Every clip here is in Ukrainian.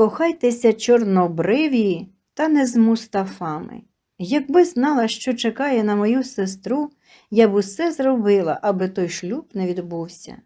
Кохайтеся чорнобриві та не з мустафами. Якби знала, що чекає на мою сестру, я б усе зробила, аби той шлюб не відбувся.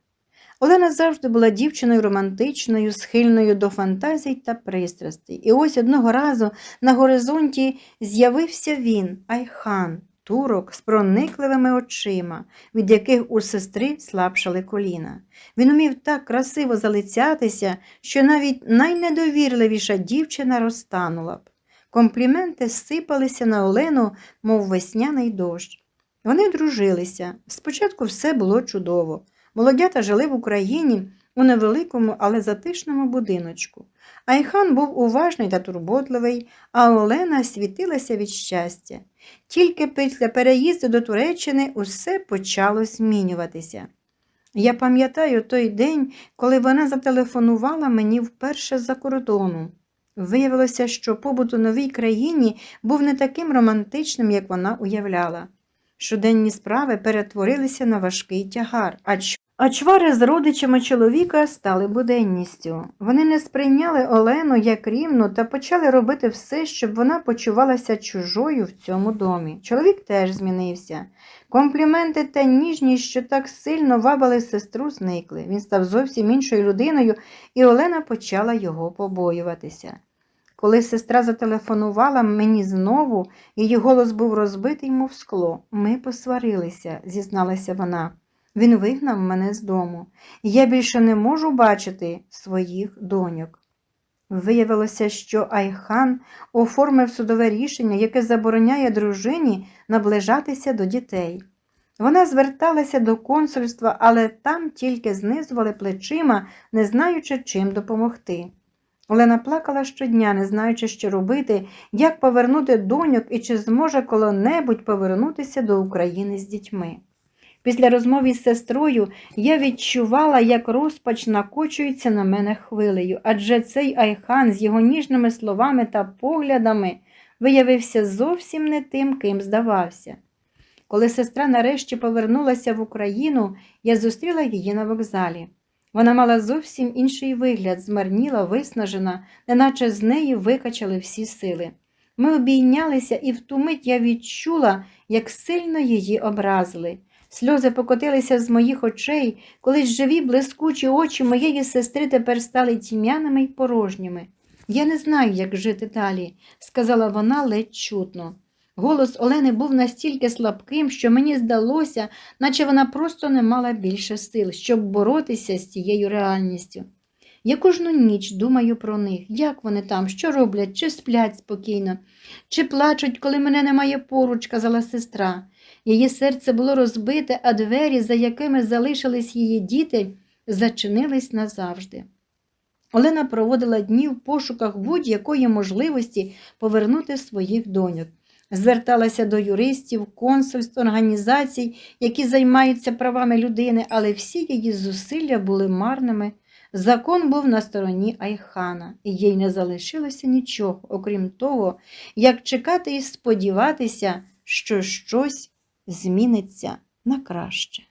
Олена завжди була дівчиною романтичною, схильною до фантазій та пристрастей. І ось одного разу на горизонті з'явився він, Айхан, турок з проникливими очима, від яких у сестри слабшали коліна. Він умів так красиво залицятися, що навіть найнедовірливіша дівчина розтанула б. Компліменти сипалися на Олену, мов весняний дощ. Вони дружилися. Спочатку все було чудово. Молодята жили в Україні у невеликому, але затишному будиночку. Айхан був уважний та турботливий, а Олена світилася від щастя. Тільки після переїзду до Туреччини усе почало змінюватися. Я пам'ятаю той день, коли вона зателефонувала мені вперше за кордону. Виявилося, що побут у новій країні був не таким романтичним, як вона уявляла. Щоденні справи перетворилися на важкий тягар, а ч- а чвари з родичами чоловіка стали буденністю. Вони не сприйняли Олену як рівну та почали робити все, щоб вона почувалася чужою в цьому домі. Чоловік теж змінився. Компліменти та ніжність, що так сильно вабили сестру, зникли. Він став зовсім іншою людиною, і Олена почала його побоюватися. Коли сестра зателефонувала мені знову, її голос був розбитий, мов скло. Ми посварилися, зізналася вона. Він вигнав мене з дому. Я більше не можу бачити своїх доньок. Виявилося, що Айхан оформив судове рішення, яке забороняє дружині наближатися до дітей. Вона зверталася до консульства, але там тільки знизували плечима, не знаючи, чим допомогти. Олена плакала щодня, не знаючи, що робити, як повернути доньок і чи зможе коли-небудь повернутися до України з дітьми. Після розмови з сестрою я відчувала, як розпач накочується на мене хвилею, адже цей Айхан з його ніжними словами та поглядами виявився зовсім не тим, ким здавався. Коли сестра нарешті повернулася в Україну, я зустріла її на вокзалі. Вона мала зовсім інший вигляд, змарніла, виснажена, неначе з неї викачали всі сили. Ми обійнялися, і в ту мить я відчула, як сильно її образили. Сльози покотилися з моїх очей, колись живі блискучі очі моєї сестри тепер стали тьмяними й порожніми. Я не знаю, як жити далі, сказала вона ледь чутно. Голос Олени був настільки слабким, що мені здалося, наче вона просто не мала більше сил, щоб боротися з цією реальністю. Я кожну ніч думаю про них, як вони там, що роблять, чи сплять спокійно, чи плачуть, коли мене немає поруч, казала сестра. Її серце було розбите, а двері, за якими залишились її діти, зачинились назавжди. Олена проводила дні в пошуках будь-якої можливості повернути своїх доньок. Зверталася до юристів, консульств, організацій, які займаються правами людини, але всі її зусилля були марними. Закон був на стороні Айхана, і їй не залишилося нічого, окрім того, як чекати і сподіватися, що щось зміниться на краще.